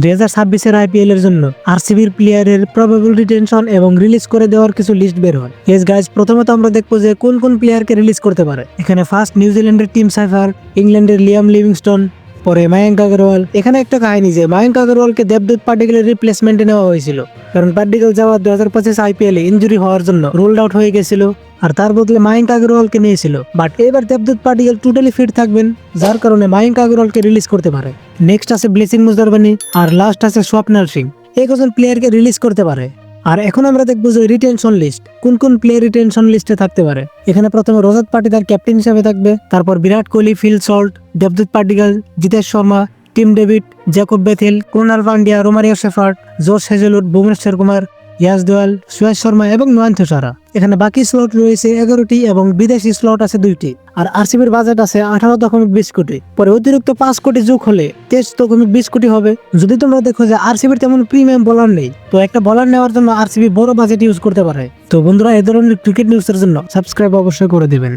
দুই হাজার ছাব্বিশের আইপিএল এর জন্য আরসিবির প্লেয়ারের প্রবাবল রিটেনশন এবং রিলিজ করে দেওয়ার কিছু লিস্ট বের হয়। এস গাইজ প্রথমত আমরা দেখব যে কোন কোন প্লেয়ারকে রিলিজ করতে পারে। এখানে ফার্স্ট নিউজিল্যান্ডের টিম সাইফার ইংল্যান্ডের লিয়াম লিভিংস্টন পরে মায়াঙ্ক আগরওয়াল। এখানে একটা কাহিনী যে মায়াঙ্ক আগরওয়ালকে দেবদূত পার্টিকেলের রিপ্লেসমেন্টে নেওয়া হয়েছিল। কারণ পার্টিকেল যাওয়ার দু হাজার পঁচিশ আইপিএল ইঞ্জুরি হওয়ার জন্য রোল্ড আউট হয়ে গেছিল আর তার বদলে মায়াঙ্ক আগরওয়ালকে নিয়েছিল। বাট এবার দেবদূত পার্টিকেল টোটালি ফিট থাকবেন, যার কারণে মায়াঙ্ক আগরওয়ালকে রিলিজ করতে পারে। নেক্সট আছে ব্লেসিং মুজারবানি আর লাস্ট আছে স্বপ্নাল সিং। এই কজন প্লেয়ারকে রিলিজ করতে পারে? আর এখন আমরা দেখব যে রিটেনশন লিস্ট কোন কোন প্লে রিটেনশন লিস্টে থাকতে পারে। এখানে প্রথমে রজত পাটিদার ক্যাপ্টেন হিসেবে থাকবে, তারপর বিরাট কোহলি, ফিল সল্ট, দেবদূত Padikkal, Jitesh Sharma, Tim David, Jacob Bethell, Krunal Pandya Romario Shepherd Josh Hazlewood Bhuvneshwar Kumar Yash Dayal, Suyash Sharma এবং নয়ন তুষারা। এখানে বাকি স্লট রয়েছে এগারোটি এবং বিদেশি স্লট আছে দুইটি। আর আরসিবির বাজেট আছে আঠারো দশমিক বিশ কোটি। পরে অতিরিক্ত পাঁচ কোটি যোগ হলে তেইশ দশমিক বিশ কোটি হবে। যদি তোমরা দেখো যে আরসিবির তেমন প্রিমিয়াম বলার নেই, তো একটা বলার নেওয়ার জন্য আরসিবি বড় বাজেট ইউজ করতে পারে। তো বন্ধুরা এ ধরনের ক্রিকেট নিউজের জন্য সাবস্ক্রাইব অবশ্যই করে দিবেন।